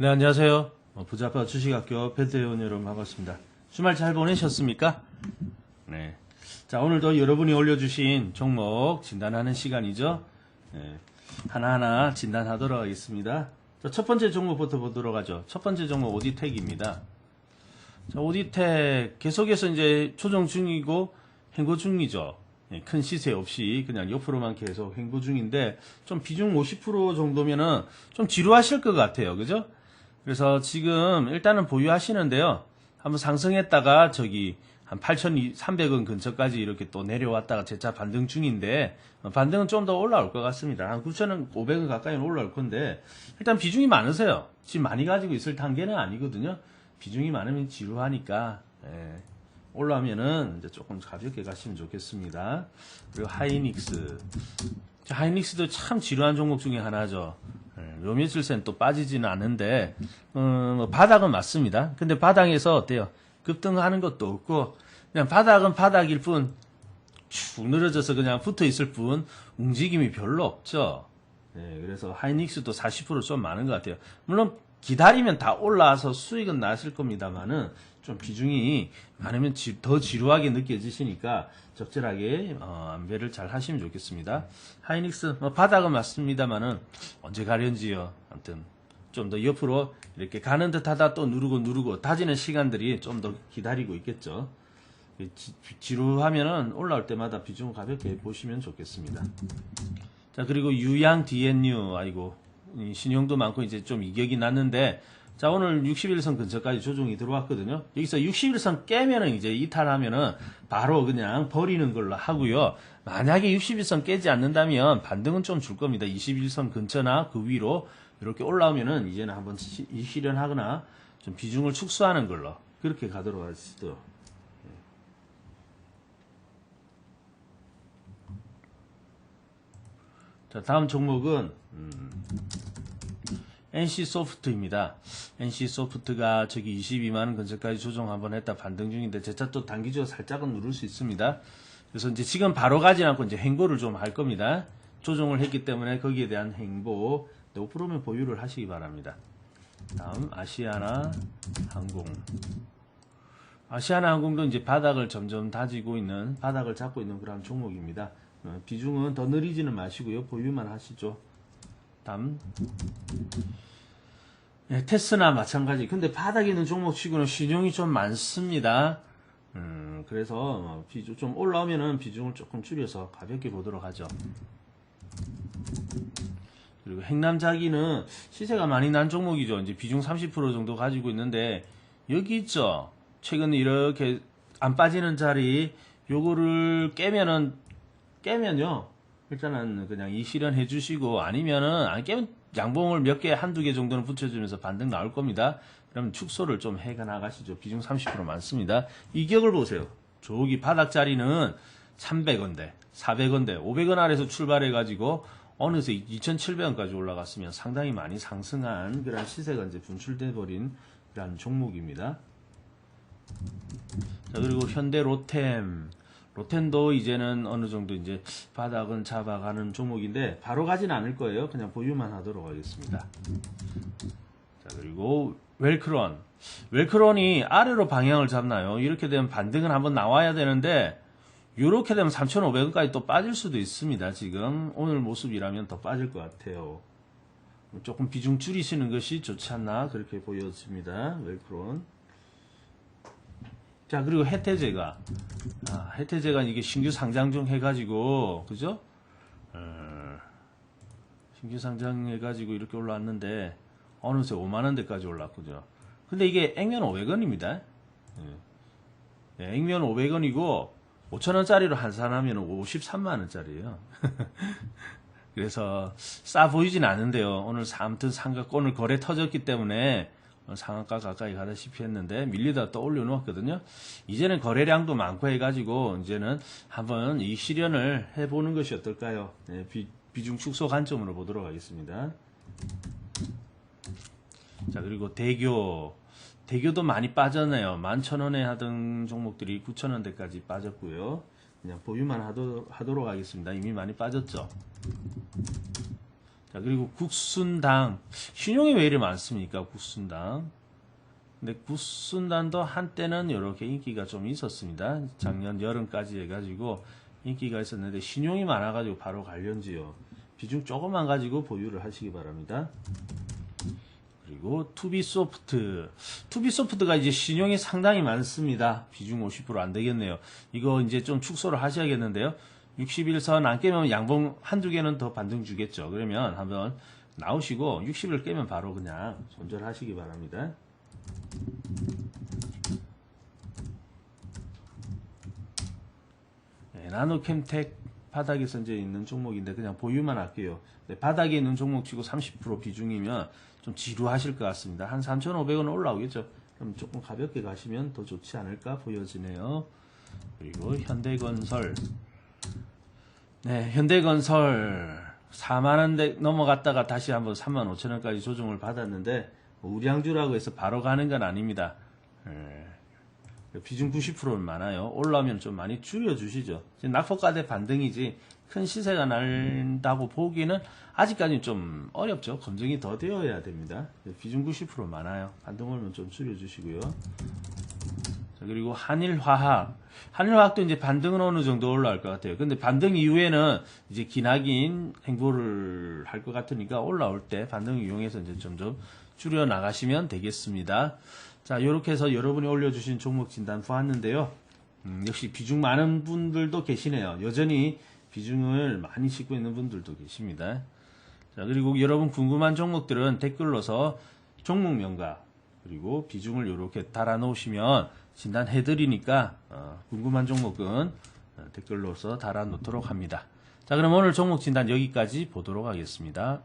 네, 안녕하세요. 어, 부자파 주식학교 배대원 여러분 반갑습니다. 주말 잘 보내셨습니까? 네. 자, 오늘도 여러분이 올려주신 종목 진단하는 시간이죠. 네. 하나하나 진단하도록 하겠습니다. 자, 첫 번째 종목부터 보도록 하죠. 첫 번째 종목 오디텍입니다. 자, 오디텍 계속해서 이제 조정 중이고 행보 중이죠. 예, 큰 시세 없이 그냥 옆으로만 계속 행보 중인데 좀 비중 50% 정도면은 좀 지루하실 것 같아요. 그죠? 그래서 지금 일단은 보유하시는데요. 한번 상승했다가 저기 한 8,300원 근처까지 이렇게 또 내려왔다가 재차 반등 중인데 어, 반등은 좀 더 올라올 것 같습니다. 한 9,500원 가까이는 올라올 건데 일단 비중이 많으세요. 지금 많이 가지고 있을 단계는 아니거든요. 비중이 많으면 지루하니까 예, 올라오면은 이제 조금 가볍게 가시면 좋겠습니다. 그리고 하이닉스 자, 하이닉스도 참 지루한 종목 중에 하나죠. 새는 또 빠지지는 않은데 어, 뭐 바닥은 맞습니다. 근데 바닥에서 어때요? 급등하는 것도 없고 그냥 바닥은 바닥일 뿐 쭉 늘어져서 그냥 붙어 있을 뿐 움직임이 별로 없죠. 네, 그래서 하이닉스도 40%좀 많은 것 같아요. 물론 기다리면 다 올라와서 수익은 나실 겁니다만은 좀 비중이 많으면 지- 더 지루하게 느껴지시니까 적절하게 어, 안배를 잘 하시면 좋겠습니다. 하이닉스 뭐 바닥은 맞습니다만은 언제 가련지요. 아무튼 좀 더 옆으로 이렇게 가는 듯하다 또 누르고 누르고 다지는 시간들이 좀 더 기다리고 있겠죠. 지- 지루하면은 올라올 때마다 비중을 가볍게 보시면 좋겠습니다. 자 그리고 유양 DNU 아이고 이 신용도 많고 이제 좀 이격이 났는데 자 오늘 61선 근처까지 조정이 들어왔거든요. 여기서 61선 깨면은 이제 이탈하면은 바로 그냥 버리는 걸로 하고요. 만약에 61선 깨지 않는다면 반등은 좀 줄 겁니다. 21선 근처나 그 위로 이렇게 올라오면은 이제는 한번 시- 실현하거나 좀 비중을 축소하는 걸로 그렇게 가도록 하시죠. 자, 다음 종목은 음, NC 소프트입니다. NC 소프트가 저기 22만 원 근처까지 조정 한번 했다 반등 중인데 제차 또 단기적으로 살짝은 누를 수 있습니다. 그래서 이제 지금 바로 가지 않고 이제 행보를 좀 할 겁니다. 조정을 했기 때문에 거기에 대한 행보 5%면 보유를 하시기 바랍니다. 다음 아시아나 항공. 아시아나 항공도 이제 바닥을 점점 다지고 있는 바닥을 잡고 있는 그런 종목입니다. 어, 비중은 더 느리지는 마시고요. 보유만 하시죠. 다음 네, 테스나 마찬가지. 근데 바닥에 있는 종목 치고는 신용이 좀 많습니다. 음, 그래서 어, 비중 좀 올라오면은 비중을 조금 줄여서 가볍게 보도록 하죠. 그리고 행남자기는 시세가 많이 난 종목이죠. 이제 비중 30% 정도 가지고 있는데 여기 있죠. 최근 이렇게 안 빠지는 자리 요거를 깨면은 깨면요. 일단은 그냥 이 실현해 주시고 아니면은 안 깨면 양봉을 몇 개, 한두 개 정도는 붙여주면서 반등 나올 겁니다. 그럼 축소를 좀 해가 나가시죠. 비중 30% 많습니다. 이격을 보세요. 저기 바닥 자리는 300원대, 400원대, 500원 아래서 출발해가지고 어느새 2,700원까지 올라갔으면 상당히 많이 상승한 그런 시세가 이제 분출돼 버린 그런 종목입니다. 자, 그리고 현대 로템. 로템도 이제는 어느 정도 이제 바닥은 잡아가는 종목인데 바로 가진 않을 거예요. 그냥 보유만 하도록 하겠습니다. 자, 그리고 웰크론. 웰크론이 아래로 방향을 잡나요? 이렇게 되면 반등은 한번 나와야 되는데 이렇게 되면 3,500원까지 또 빠질 수도 있습니다. 지금 오늘 모습이라면 더 빠질 것 같아요. 조금 비중 줄이시는 것이 좋지 않나 그렇게 보여집니다. 웰크론. 자 그리고 혜태제가 아, 혜태제가 이게 신규 상장 중 해가지고 그죠? 어, 신규 상장 해가지고 이렇게 올라왔는데 어느새 5만 원대까지 올랐거든요. 근데 이게 액면 500원입니다. 예, 액면 500원이고 5천 원짜리로 환산하면 53만 원짜리예요. 그래서 싸 보이진 않은데요. 오늘 아무튼 상가 오늘 거래 터졌기 때문에 상한가 가까이 가다시피 했는데 밀리다 또 올려놓았거든요. 이제는 거래량도 많고 해가지고 이제는 한번 이 실현을 해보는 것이 어떨까요? 네, 비, 비중 축소 관점으로 보도록 하겠습니다. 자 그리고 대교 대교도 많이 빠졌네요. 11,000원에 하던 종목들이 9,000원대까지 빠졌고요. 그냥 보유만 하도, 하도록 하겠습니다. 이미 많이 빠졌죠. 자, 그리고 국순당. 신용이 왜 이리 많습니까? 국순당. 근데 국순단도 한때는 이렇게 인기가 좀 있었습니다. 작년 여름까지 해가지고 인기가 있었는데 신용이 많아가지고 바로 관련지요. 비중 조금만 가지고 보유를 하시기 바랍니다. 그리고 투비소프트. 투비소프트가 이제 신용이 상당히 많습니다. 비중 50%안 되겠네요. 이거 이제 좀 축소를 하셔야겠는데요. 61선 안 깨면 양봉 한두 개는 더 반등 주겠죠. 그러면 한번 나오시고 60을 깨면 바로 그냥 손절하시기 바랍니다. 네, 나노캠텍 바닥에서 이제 있는 종목인데 그냥 보유만 할게요. 네, 바닥에 있는 종목 치고 30% 비중이면 좀 지루하실 것 같습니다. 한 3,500원 올라오겠죠. 그럼 조금 가볍게 가시면 더 좋지 않을까 보여지네요. 그리고 현대건설. 네, 현대건설 4만 원대 넘어갔다가 다시 한번 3만 5천 원까지 조정을 받았는데 뭐 우량주라고 해서 바로 가는 건 아닙니다. 예. 비중 90%는 많아요. 올라오면 좀 많이 줄여주시죠. 낙폭가대 반등이지 큰 시세가 난다고 보기는 아직까지는 좀 어렵죠. 검증이 더 되어야 됩니다. 비중 90% 많아요. 반등 오면 좀 줄여주시고요. 자, 그리고 한일화학. 한일화학도 이제 반등은 어느 정도 올라갈 것 같아요. 근데 반등 이후에는 이제 기나긴 행보를 할 것 같으니까 올라올 때 반등 이용해서 이제 점점 줄여 나가시면 되겠습니다. 자, 이렇게 해서 여러분이 올려주신 종목 진단 보았는데요. 음, 역시 비중 많은 분들도 계시네요. 여전히 비중을 많이 싣고 있는 분들도 계십니다. 자, 그리고 여러분 궁금한 종목들은 댓글로서 종목명과 그리고 비중을 이렇게 달아 놓으시면 진단해 드리니까 어, 궁금한 종목은 어, 댓글로서 달아 놓도록 합니다. 자, 그럼 오늘 종목 진단 여기까지 보도록 하겠습니다.